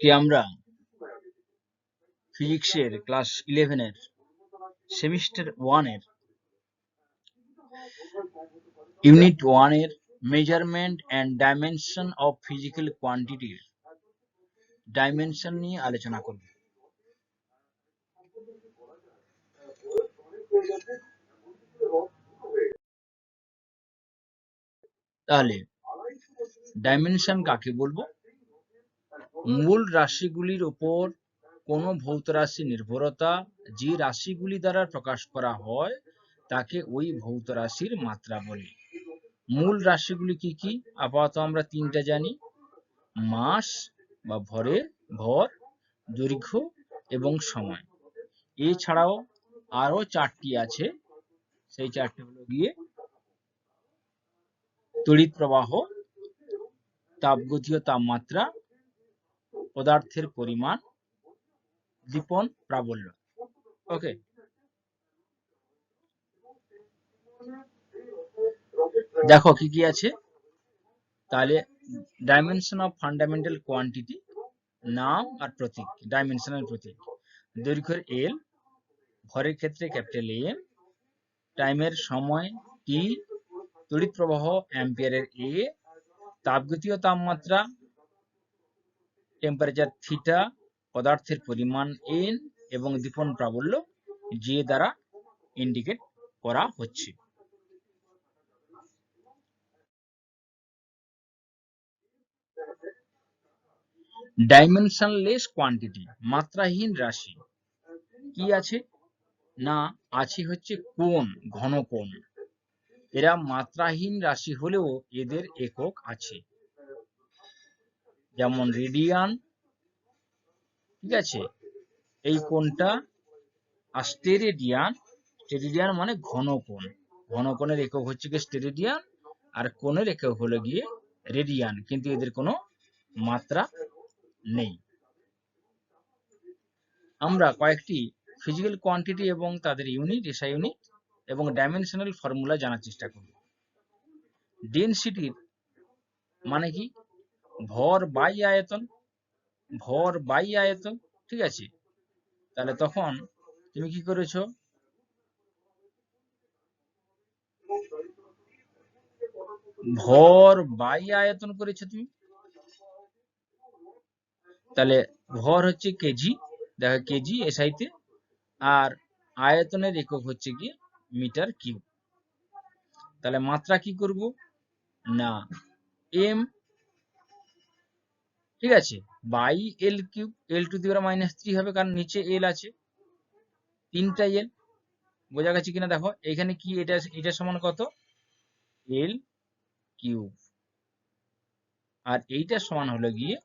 কি আমরা ফিজিক্সের ক্লাস ইলেভেনের সেমিস্টার ওয়ানের ইউনিট ওয়ানের measurement and dimension of physical কোয়ান্টিটির dimension নিয়ে আলোচনা করব। তাহলে, ডাইমেনশন কাকে বলব? মূল রাশিগুলির উপর কোনো ভৌত রাশি নির্ভরতা যে রাশিগুলি দ্বারা প্রকাশ করা হয়, তাকে ওই ভৌত রাশির মাত্রা বলে। মূল রাশিগুলি কি কি? আপাতত আমরা তিনটা জানি। মাস বা ভরের ভর, দৈর্ঘ্য এবং সময়। এছাড়াও আরও চারটি আছে। সেই চারটি হলো গিয়ে তড়িৎ প্রবাহ তাপগতীয় তাপমাত্রা পদার্থের পরিমাণ দীপন প্রাবল্য। ওকে দেখো কি কি আছে? তাহলে ডাইমেনশন অফ ফান্ডামেন্টাল কোয়ান্টিটি নাম আর প্রতীক ডাইমেনশনাল প্রতীক। দৈর্ঘ্যের এল ভরের ক্ষেত্রে ক্যাপিটাল এম টাইমের সময় টি তড়িৎ প্রবাহ অ্যাম্পিয়ারের এ তাপগতীয় তাপমাত্রা টেম্পারেচার থিটা পদার্থের পরিমাণ এন এবং দীপন প্রাবল্য যে দ্বারা ইন্ডিকেট করা হচ্ছে। ডাইমেনশনলেস কোয়ান্টিটি মাত্রাহীন রাশি, কি আছে? না, আছে হচ্ছে কোন ঘন কোণ এরা মাত্রাহীন রাশি হলেও এদের একক আছে। যেমন রেডিয়ান, ঠিক আছে? এই কোণটা আর স্টেরেডিয়ান স্টেরেডিয়ান মানে ঘন কোণ। ঘন কোণের একক হচ্ছে গিয়ে স্টেরেডিয়ান, আর কোণের একক হলো গিয়ে রেডিয়ান, কিন্তু এদের কোনো মাত্রা নেই। আমরা কয়েকটি ফিজিক্যাল কোয়ান্টিটি এবং তাদের ইউনিট এসআই ইউনিট এবং ডাইমেনশনাল ফর্মুলা জানার চেষ্টা করব। ডেনসিটির মানে কি? ভর বাই আয়তন, ভর বাই আয়তন, ঠিক আছে? তাহলে তখন তুমি কি করেছ? ভর বাই আয়তন করেছ তুমি। তাহলে ভর হচ্ছে কেজি দেখো কেজি এসআইতে আর আয়তনের একক হচ্ছে কি মিটার কিউব। তাহলে মাত্রা কি করব? না এম ঠিক আছে? By L cube L to the power minus three হবে কারণ নিচে এল আছে। তিনটা এল বোঝা গেছে কিনা দেখো? এখানে কি এটা এটা সমান কত? এল কিউব আর এইটা সমান হলো গিয়ে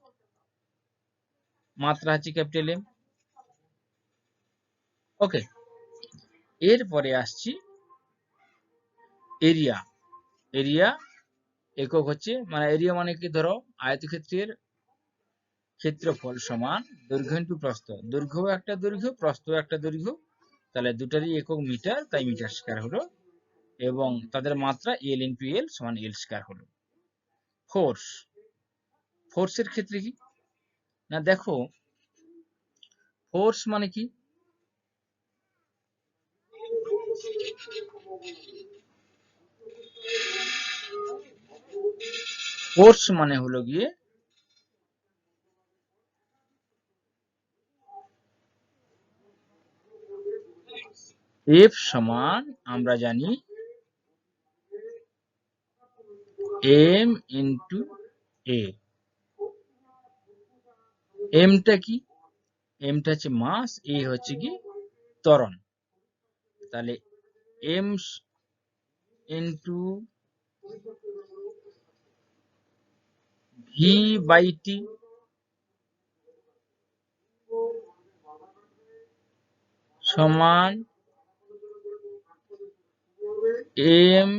মাত্রা হচ্ছে ক্যাপিটাল এম ওকে এরপরে আসছি এরিয়া এরিয়া একক হচ্ছে মানে এরিয়া মানে কি ধরো? আয়তক্ষেত্রের ক্ষেত্রফল সমান দৈর্ঘ্য ইন্টু প্রস্থ। দৈর্ঘ্য একটা দৈর্ঘ্য প্রস্থ একটা দৈর্ঘ্য। তাহলে দুটারই একক মিটার, তাই মিটার স্কয়ার হলো। এবং তাদের মাত্রা এল ইন্টু এল সমান এল স্কয়ার হলো। ফোর্স ফোর্সের ক্ষেত্রে কি? না, দেখো ফোর্স মানে কি? ফোর্স মানে হলো গিয়ে এফ সমান, আমরা জানি এম ইন্টু এ এমটা কি? এমটা হচ্ছে মাস এ হচ্ছে কি? ত্বরণ। তাহলে M into V by T সমান M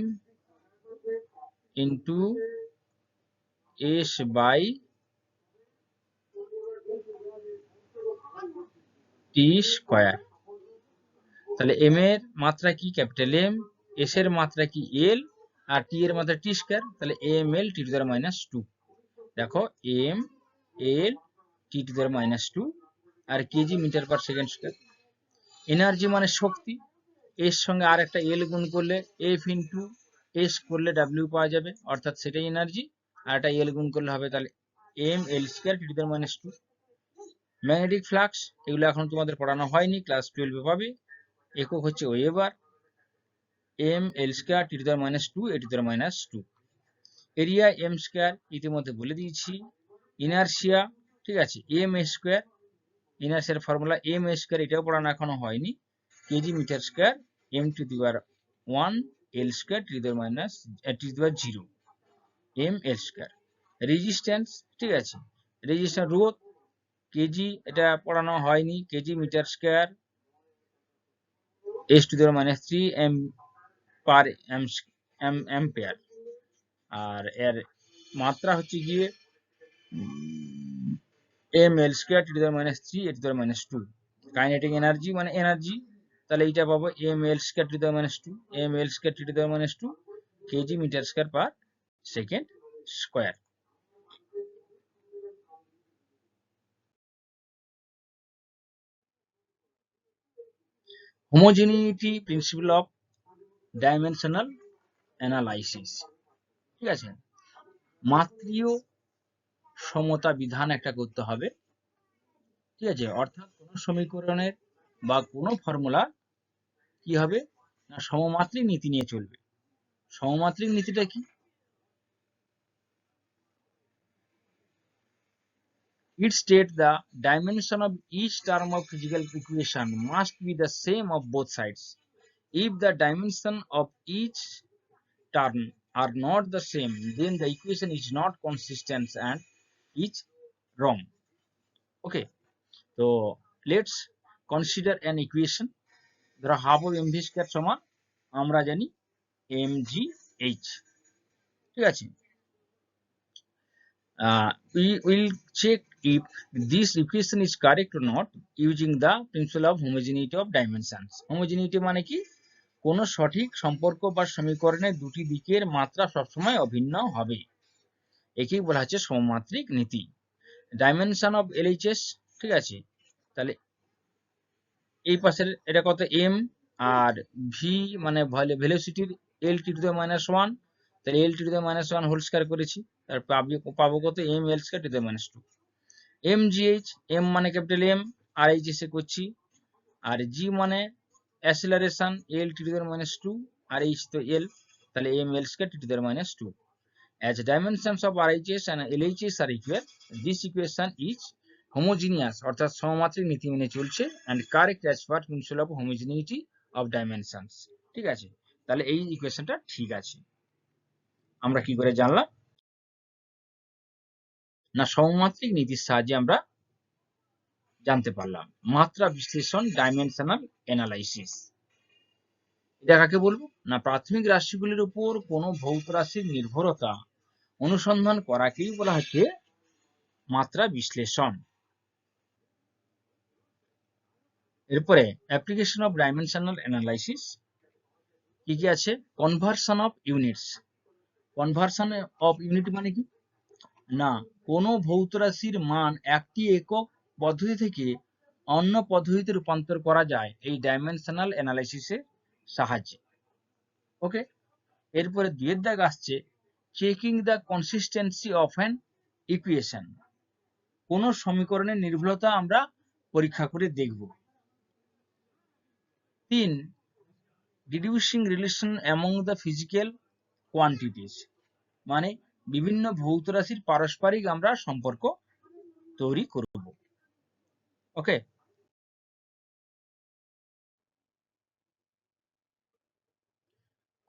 into S by T square তাহলে এম এর মাত্রা কি? ক্যাপিটাল এম এস এর মাত্রা কি এল আর টি এর মাত্রা টি স্কয়ার তাহলে M L T to the minus two দেখো M L T to the power minus two R KG metre per second square energy মানে শক্তি। এর সঙ্গে আর একটা এল গুণ করলে এফ ইন্টু এস করলে ডাব্লিউ পাওয়া যাবে, অর্থাৎ সেটাই এনার্জি আর একটা এল গুণ করলে হবে তাহলে M L square T to the power minus two magnetic flux এগুলো এখন তোমাদের পড়ানো হয়নি ক্লাস টুয়েলভে পাবে। একক হচ্ছে weber M L square T to the power minus two A to the power minus two area M square ইতিমধ্যে বলে দিয়েছি। ইনার্সিয়া ঠিক আছে এম এ স্কোয়ার ইনার্সিয়ার ফর্মুলা এম এ স্কোয়ার এটাও পড়ানো এখনও হয়নি। KG metre square M to the power one L square T to the power minus T to the power zero M L square resistance ঠিক আছে? Resistance রোধ KG এটা পড়ানো হয়নি KG metre square S to the power minus three M per M M ampere R এর মাত্রা হচ্ছে গিয়ে M L square to the power minus three A to the power minus two kinetic energy মানে energy তাহলে এইটা পাবো M L square T the power minus two M L square T the power minus two KG metre square per second square homogeneity principle of dimensional analysis ঠিক আছে? মাত্রীয় সমতা বিধান একটা করতে হবে। ঠিক আছে? অর্থাৎ কোন সমীকরণের বা কোনো ফর্মুলা কি হবে না সমমাত্রিক নীতি নিয়ে চলবে সমমাত্রিক নীতিটা কি It states the dimension of each term of physical equation must be the same of both sides. If the dimension of each term are not the same, then the equation is not consistent and is wrong. Okay, so let's consider an equation. ধরো half of MV square সমান আমরা জানি M G H ঠিক আছে? uh, we will check if this equation is correct or not using the principle of homogeneity of dimensions মানে কি? কোন সঠিক সম্পর্ক বা সমীকরণের দুটি দিকের মাত্রা সবসময় অভিন্ন হবে। একেই বলা হচ্ছে সমমাত্রিক নীতি। ডাইমেনশন অফ এলএইচএস ঠিক আছে? তাহলে এই পাশের এটা কত? এম আর ভি মানে ভেলোসিটির L T to the minus one তাহলে L T to the minus one whole square করেছি। তার পাবো কত? M L square to the minus two M G H M মানে ক্যাপিটাল এম আর এইচ এসে করছি। আর জি মানে acceleration L T to the minus two R H তো এল তাহলে M L square T to the minus two as dimensions of RHS and LHS are equal, this equation is homogeneous, অর্থাৎ সমমাত্রিক নীতি মেনে চলছে and correct as per principle of homogeneity of dimensions ঠিক আছে? তাহলে এই ইকুয়েশনটা ঠিক আছে। আমরা কি করে জানলাম? না, সমমাত্রিক নীতির সাহায্যে আমরা জানতে পারলাম। মাত্রা বিশ্লেষণ ডাইমেনশনাল অ্যানালাইসিস এটা কাকে বলব? না, প্রাথমিক রাশিগুলির উপর কোনো ভৌত রাশির নির্ভরতা অনুসন্ধান করাকেই বলা হচ্ছে মাত্রা বিশ্লেষণ। এরপরে অ্যাপ্লিকেশন অফ ডাইমেনশনাল অ্যানালাইসিস কি কি আছে? Conversion of units conversion of unit মানে কি? না, কোনো ভৌত রাশির মান একটি একক পদ্ধতি থেকে অন্য পদ্ধতিতে রূপান্তর করা যায় এই ডাইমেনশনাল অ্যানালাইসিসের সাহায্যে। ওকে এরপরে দুয়ের দাগ আসছে checking the consistency of an equation কোন সমীকরণের নির্ভুলতা আমরা পরীক্ষা করে দেখব। তিন deducing relation among the physical quantities মানে বিভিন্ন ভৌত রাশির পারস্পরিক আমরা সম্পর্ক তৈরি করব। Okay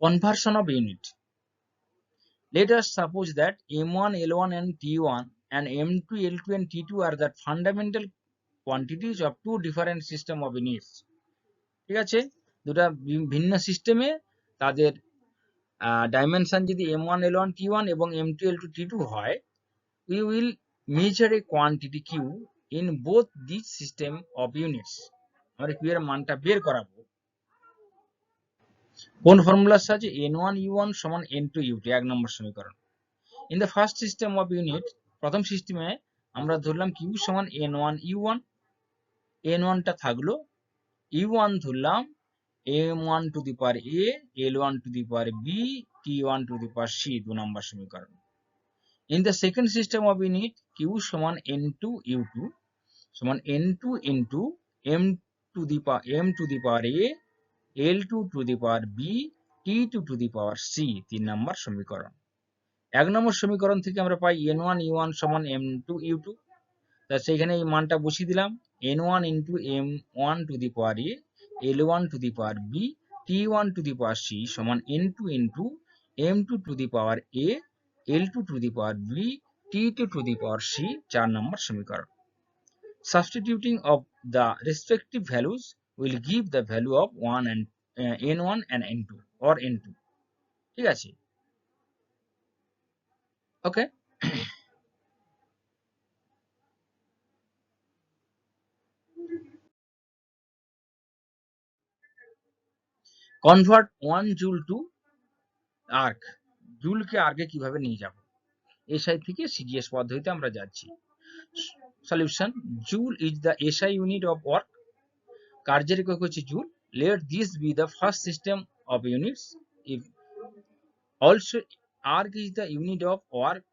conversion of unit let later suppose that M one L one and T one and M two L two and T two are that fundamental quantities of two different system of units ঠিক আছে? দুটা ভিন্ন সিস্টেমে তাদের dimension যদি m1 l1 t1 এবং m2 l2 t2 হয়, we will measure a quantity Q in both these system of units. আমরা q এর মানটা বের করাবো। কোন ফর্মুলার সাহায্যে n1 u1 সমান n2 u2 এক নম্বর সমীকরণ। In the first system of unit প্রথম সিস্টেমে আমরা ধরলাম কিউ সমান N one U one N ওয়ানটা থাকল ইউ ওয়ান ধরলাম M one to the power A L one to the power B T one to the power C দু নম্বর সমীকরণ। In the second system of unit Q সমান N two U two সমান N two into M to the power M to the power A L two to the power B T two to the power C তিন নম্বর সমীকরণ। এক নম্বর সমীকরণ থেকে আমরা পাই এন ওয়ান ইউ ওয়ান সমান এম টু ইউ টু তা সেইখানে এই মানটা বসিয়ে দিলাম। N one into M one to the power A L one to the power B T one to the power C সমান N two into M two to the power A L two to the power B T two to the power C চার নম্বর সমীকরণ। Substituting of the respective values will give the value of 1 and uh, n1 and n2 or n2 ঠিক আছে? Okay convert one joule to erg জুলকে আর্কে কীভাবে নিয়ে যাব? SI থেকে সিজিএস পদ্ধতিতে আমরা যাচ্ছি। Solution joule is the SI unit of work কার্যের একক হচ্ছে joule let this be the first system of units if also is the unit of work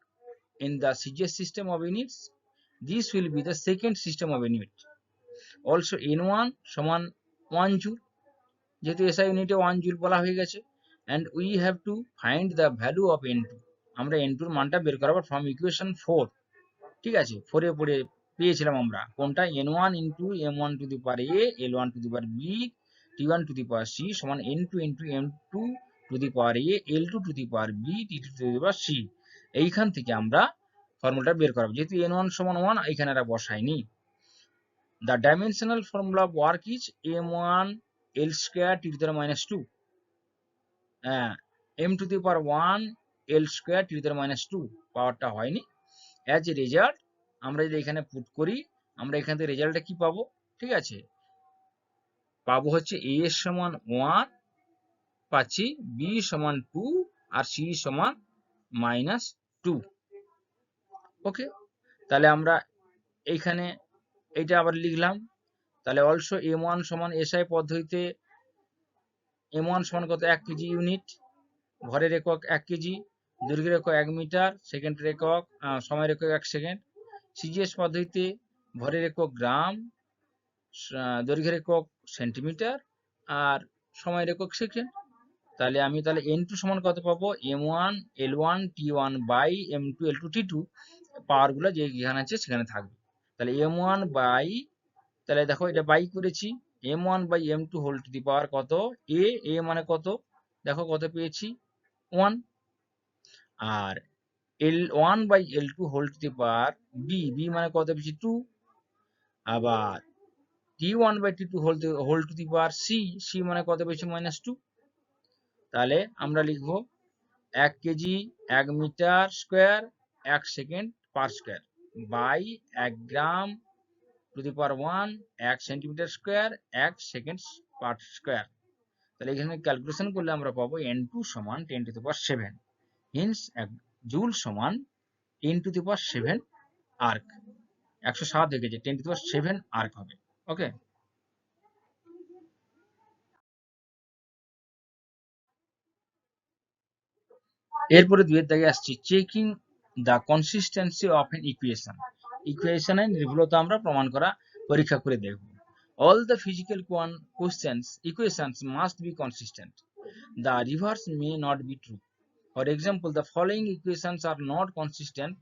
in the CGS system of units. This will be the second system of unit. Also n1 সমান 1 joule. যেহেতু SI ইউনিটে one joule বলা হয়ে গেছে and we have to find the value of N two আমরা N টুর মানটা বের করাবো ফ্রম ইকুয়েশন ফোর ঠিক আছে? ফোরে পড়ে পেয়েছিলাম আমরা। কোনটা? N one into M one to the power A L one to the power B T one to the power C সমান N two into M two to the power A L two to the power B T two to the power C এইখান থেকে আমরা ফর্মুলাটা বের করাবো। যেহেতু N one সমান one এখানে এটা বসাইনি the dimensional formula of work is M one L square T to the minus two হ্যাঁ M to the power one L square T to the minus two পাওয়ারটা হয়নি অ্যাজ এ রেজাল্ট আমরা যদি এখানে put করি, আমরা এখান থেকে রেজাল্টটা কি পাবো? ঠিক আছে। পাবো হচ্ছে এ এর সমান ওয়ান পাচ্ছি বি সমান টু আর সি সমান মাইনাস টু ওকে তাহলে আমরা এইখানে এইটা আবার লিখলাম। তাহলে অলসো এম ওয়ান সমান এসআই পদ্ধতিতে এম ওয়ান সমান কত? এক কেজি ইউনিট ভরের একক এক কেজি, দৈর্ঘ্যের একক এক মিটার, সেকেন্ডের একক সময়ের একক এক সেকেন্ড। সিজিএস পদ্ধতিতে ভরের একক গ্রাম দৈর্ঘ্যের একক সেন্টিমিটার আর সময়ের একক সেকেন্ড। তাহলে আমি তাহলে এন টু সমান কত পাবো? M one L one T one by M two L two T two পাওয়ারগুলো যে এখানে আছে সেখানে থাকবে। তাহলে এম ওয়ান বাই তাহলে দেখো এটা বাই করেছি M one by M two whole to the power কত? এ এ মানে কত? দেখো কত পেয়েছি? One R L one by L two whole to the power B B মানে কত পেয়েছি? টু আবার T one by T two whole whole to the power C C মানে কত পেয়েছি? মাইনাস টু তাহলে আমরা লিখব এক কেজি, এক মিটার স্কোয়ার এক সেকেন্ড পার স্কোয়ার বাই এক gram to the power one এক সেন্টিমিটার স্কোয়ার এক সেকেন্ড পার স্কোয়ার তাহলে এখানে ক্যালকুলেশন করলে আমরা পাবো এন টু সমান ten to the power seven hence এক জুল সমান ten to the power seven erg একশো সাত হয়ে গেছে ten to the power seven erg হবে ওকে এরপরে দুয়ের দাগে আসছি checking the consistency of N equation ইকুয়েশনের নির্ভুলতা আমরা প্রমাণ করা পরীক্ষা করে দেখব। All the physical questions equations must be consistent the reverse may not be true for example the following equations are not consistent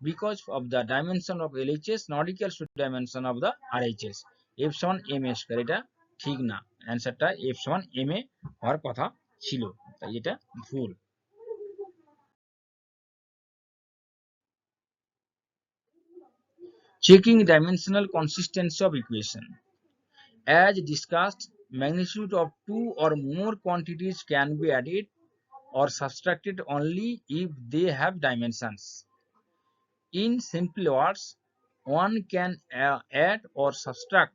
because of the dimension of LHS not equals to dimension of the RHS F সমান M A square এটা ঠিক না। অ্যান্সারটা F সমান M এ হওয়ার কথা ছিল। তাই এটা ভুল। Checking dimensional consistency of equation. As discussed, magnitude of two or more quantities can be added or subtracted only if they have dimensions. In simple words, one can add or subtract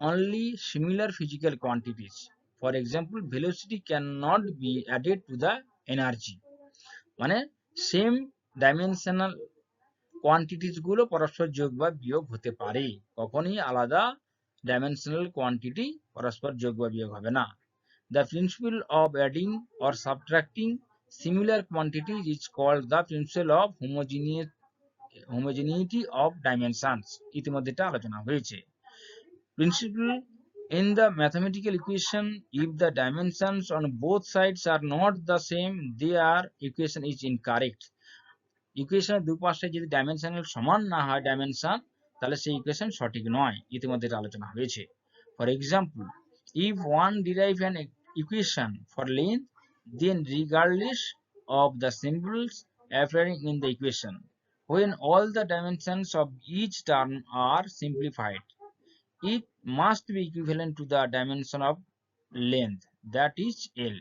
only similar physical quantities. For example, velocity cannot be added to the energy. মানে same dimensional কোয়ান্টিটিসগুলো পরস্পর যোগ বা বিয়োগ হতে পারে। কখনই আলাদা dimensional quantity পরস্পর যোগ বা বিয়োগ হবে না। The principle of adding or subtracting similar quantities is called the principle of homogeneous homogeneity of dimensions ইতিমধ্যে এটা আলোচনা হয়েছে। Principle in in the mathematical equation, if the dimensions on both sides are not the same, their equation is incorrect ইকুয়েশনের দুপাশে যদি dimensional সমান না হয় ডাইমেনশন তাহলে সেই ইকুয়েশন সঠিক নয়। ইতিমধ্যে আলোচনা হয়েছে। For example if one derive an equation for length then regardless of the symbols appearing in the equation when all the dimensions of each term are simplified it must be equivalent to the dimension of length that is L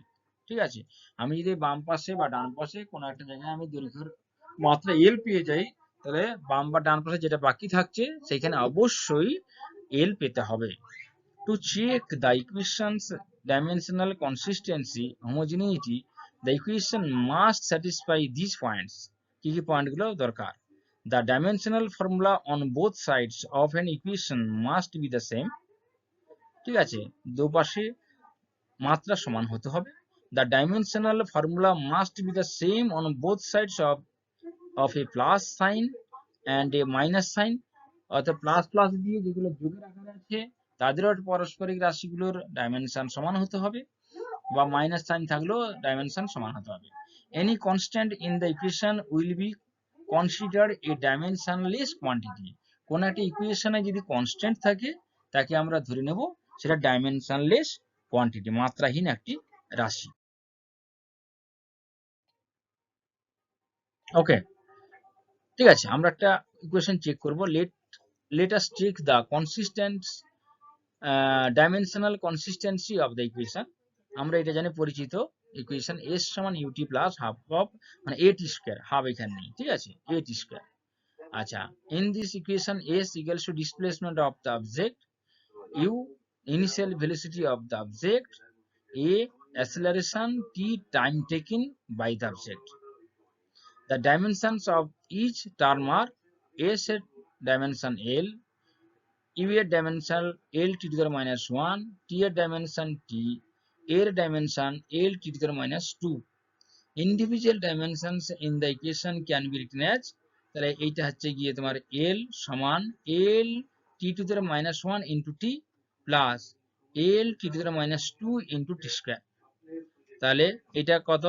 ঠিক আছে? আমি যদি বাম পাশে বা ডান পাশে কোনো একটা জায়গায় আমি দৈর্ঘ্য মাত্রা এল পেয়ে যাই, তাহলে বাম বা ডান পাশে যেটা বাকি থাকছে সেখানে অবশ্যই এল পেতে হবে। To check the equations dimensional consistency homogeneity the equation must satisfy this points কি কি পয়েন্টগুলো দরকার? The dimensional formula on both sides of an equation must be the same ঠিক আছে? দুপাশে মাত্রা সমান হতে হবে। The dimensional formula must be the same on both sides of of a plus sign and a minus sign. অর্থাৎ plus plus দিয়ে যেগুলো যোগের আকারে আছে, তাদেরও পারস্পরিক রাশিগুলোর ডাইমেনশন সমান হতে হবে বা মাইনাস সাইন থাকলেও ডাইমেনশন সমান হতে হবে। Any constant in the equation will be consider a dimensionless quantity কোন একটা ইকুয়েশনে যদি কনস্ট্যান্ট থাকে, তাকে আমরা ধরে নেব সেটা ডাইমেনশনলেস কোয়ান্টিটি মাত্রাহীন একটি রাশি। ওকে ঠিক আছে, আমরা একটা ইকুয়েশন চেক করব। Let let us check the consistent dimensional consistency of the equation আমরা এটা জানি পরিচিত ইকুয়েশন এস সমান u t plus half of মানে এ টি স্কোয়ার হাফ এখানে নেই, ঠিক আছে? এ টি স্কোয়ার আচ্ছা in this equation S equals to displacement of the object U initial velocity of the object A acceleration t time taken by the object the dimensions of each term are s এর dimension l u এর dimension l t to the minus 1 t এর dimension t এর dimension l t to the minus 2 individual dimensions in the equation can be written as তাহলে এইটা হচ্ছে গিয়ে তোমার l সমান l t to the minus 1 into t plus l t to the minus 2 into t square তাহলে এটা কত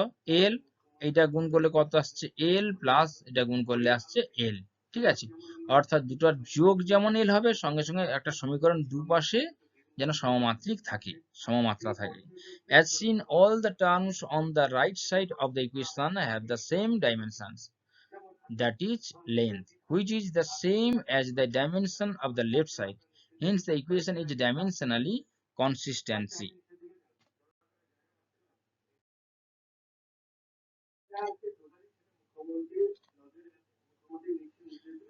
l এটা গুণ করলে কত আসছে? এল প্লাস এটা গুণ করলে আসছে এল ঠিক আছে? অর্থাৎ দুটার যোগ যেমন এল হবে, সঙ্গে সঙ্গে একটা সমীকরণ দুপাশে যেন সমমাত্রিক থাকে, সমমাত্রা থাকে। As seen all the terms on the right side of the equation have the same dimension that is length which is the same as the dimension of the left side hence the equation is dimensionally consistency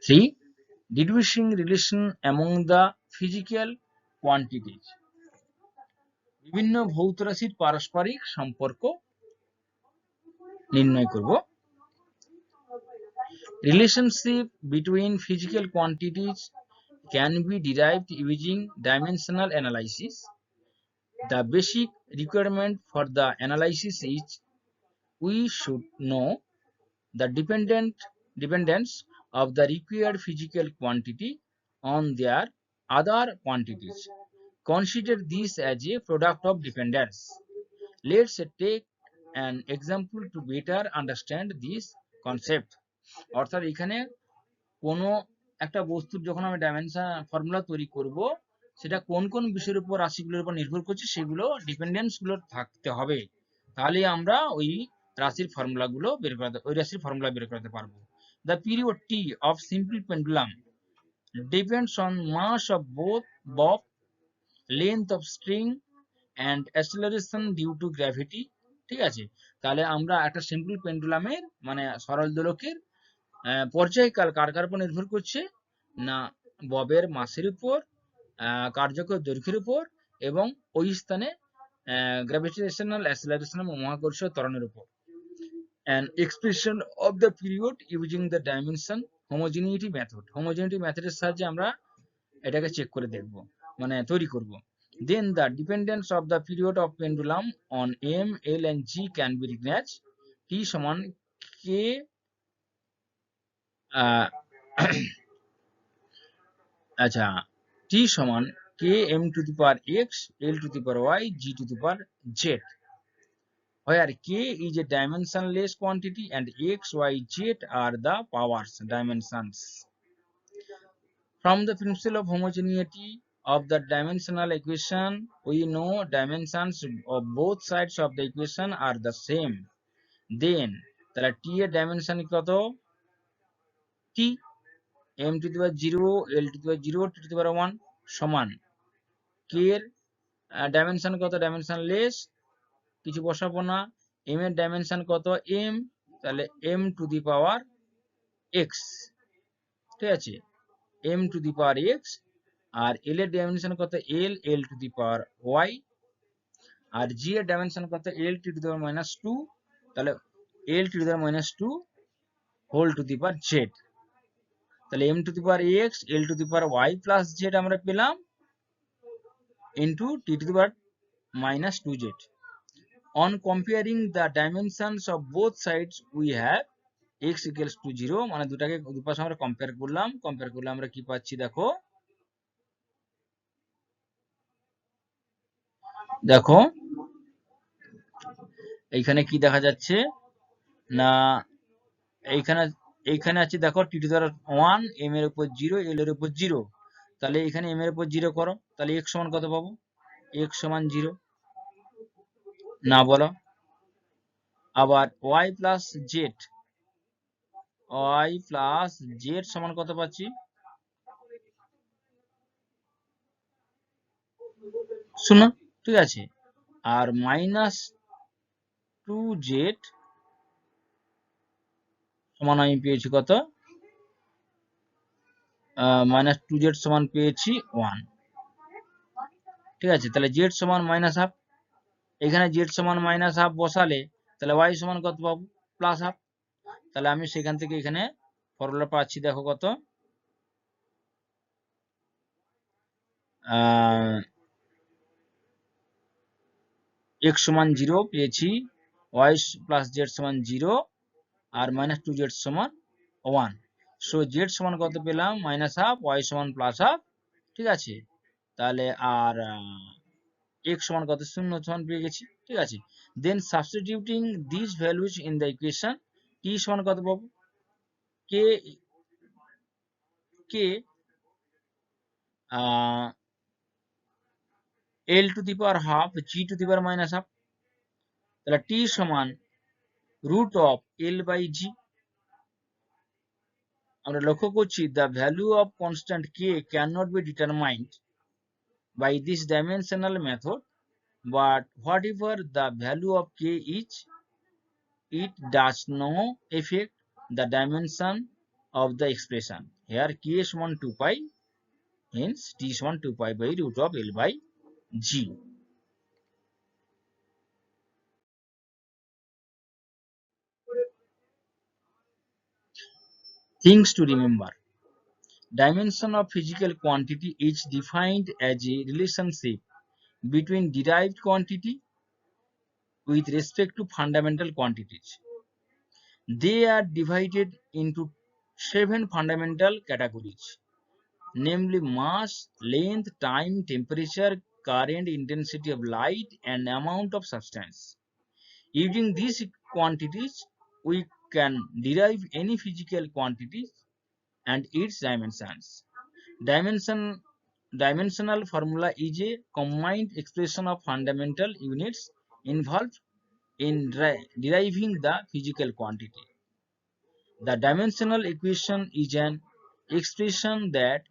three deducing relation among the physical quantities বিভিন্ন ভৌত রাশির পারস্পরিক সম্পর্ক নির্ণয় করব। Relationship between physical quantities can be derived using dimensional analysis the basic requirement for the analysis is we should know the dependent dependence of the required physical quantity on their other quantities. Consider this as a product of dependence. Let's take an example to better understand this concept. অর্থাৎ এখানে কোনো একটা বস্তুর যখন আমি dimension formula তৈরি করব সেটা কোন কোন বিষয়ের উপর রাশিগুলোর উপর নির্ভর করছে সেগুলো ডিপেন্ডেন্সগুলো থাকতে হবে তাহলে আমরা ওই রাশির ফর্মুলা গুলো বের করতে, ওই রাশির ফর্মুলা বের করতে পারব। The period T of simple pendulum depends on mass of both bob length of string and acceleration due to gravity ঠিক আছে? তাহলে আমরা একটা সিম্পল পেন্ডুলামের মানে সরল দোলকের পর্যায়কাল কার কার উপর নির্ভর করছে? না, ববের মাসের উপর কার্যকর দৈর্ঘ্যের উপর এবং ওই স্থানে গ্র্যাভিটেশনাল অ্যাসেলারেশন মহাকর্ষীয় ত্বরণের উপর। An expression of the period using the dimension homogeneity method homogeneity মেথডের সাহায্যে আমরা এটাকে চেক করে দেখব মানে তৈরি করব। Then the dependence of the period of pendulum on M L and G can be recognize T সমান কে আচ্ছা টি সমান K M to the power X L to the power Y G to the power Z where k is a dimensionless quantity and x, y, z are the powers dimensions. From the principle of homogeneity of the dimensional equation, we know dimensions of both sides of the equation are the same. Then, তাহলে t এর dimension কত t m to the power zero l to the power zero t to the power one সমান k এর dimension কত less কিছু বসাবো না। M এর ডাইমেনশন কত? এম তাহলে M to the power X ঠিক আছে? M to the power X R L এর ডাইমেনশন কত? এল এল টু দি পাওয়ার ওয়াই আর জি এর ডাইমেনশন কত? L to the power minus two তাহলে L to the power minus two whole to the power Z তাহলে M to the power X L to the power Y plus Z আমরা পেলাম into t to the power minus two Z On comparing the dimensions of both sides, we have x equals to 0 মানে দুটাকে দুপাশে আমরা compare করলাম compare করলে আমরা কি পাচ্ছি দেখো? দেখো এইখানে কি দেখা যাচ্ছে? না এইখানে এইখানে আছে দেখো টি টু দ্বারা ওয়ান এম এর উপর জিরো এল এর উপর জিরো তাহলে এখানে এম এর উপর জিরো করো তাহলে এক্স সমান কত পাবো? এক্স সমান জিরো না বলো। আবার y plus Z Y plus Z সমান কত পাচ্ছি? শূন্য ঠিক আছে। আর মাইনাস টু জেড সমান আমি পেয়েছি কত? মাইনাস টু জেড সমান পেয়েছি ওয়ান ঠিক আছে, তাহলে জেড সমান মাইনাস হাফ এখানে জেড সমান মাইনাস হাফ বসালে, তাহলে ওয়াই সমান কত পাবো? প্লাস হাফ তাহলে আমি সেখান থেকে এখানে ফর্মুলা পাচ্ছি, দেখো কত। এক্স সমান জিরো পেয়েছি ওয়াই প্লাস জেড সমান জিরো আর মাইনাস টু জেড সমান ওয়ান সো জেড সমান কত পেলাম? মাইনাস হাফ ওয়াই সমান প্লাস হাফ ঠিক আছে। তাহলে আর x সমান কত? শূন্য সমান পেয়ে গেছি, ঠিক আছে? Then substituting this values in the equation t সমান কত পাবো? K k l to the power half g to the power minus half তাহলে t সমান root of l by g আমরা লক্ষ্য করছি the value of constant k can not be determined by this dimensional method but whatever the value of k is it does not affect the dimension of the expression here k is 1 2 pi hence t is 1 2 pi by root of l by g things to remember Dimension of physical quantity is defined as a relationship between derived quantity with respect to fundamental quantities. They are divided into seven fundamental categories, namely mass, length, time, temperature, current, intensity of light, and amount of substance. Using these quantities, we can derive any physical quantities and its dimensions. Dimension dimensional formula is a combined expression of fundamental units involved in deriving the physical quantity. The dimensional equation is an expression that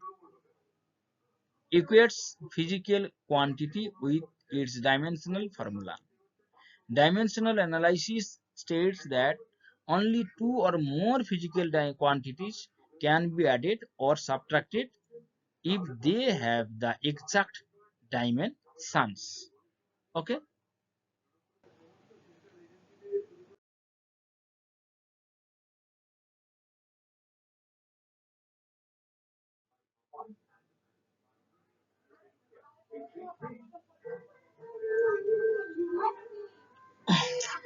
equates physical quantity with its dimensional formula. Dimensional analysis states that only two or more physical quantities can be added or subtracted if they have the exact dimensions. Okay.